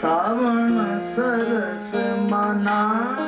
सावण सरस मना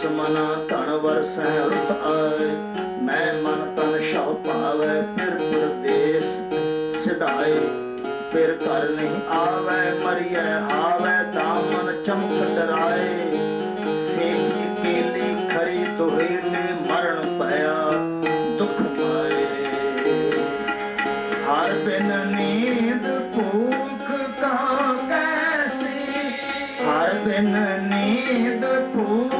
दस मना तन वर्ष रुत मैं मन तन शव पावे फिर प्रदेश सिधाए फिर कर नहीं आवे मरिय आवे दामन चमक डराए सेख केली खरी तुहे ने मरण पया दुख पाए हर बिन नींद भूख कहाँ कैसी हर बिन नींद भूख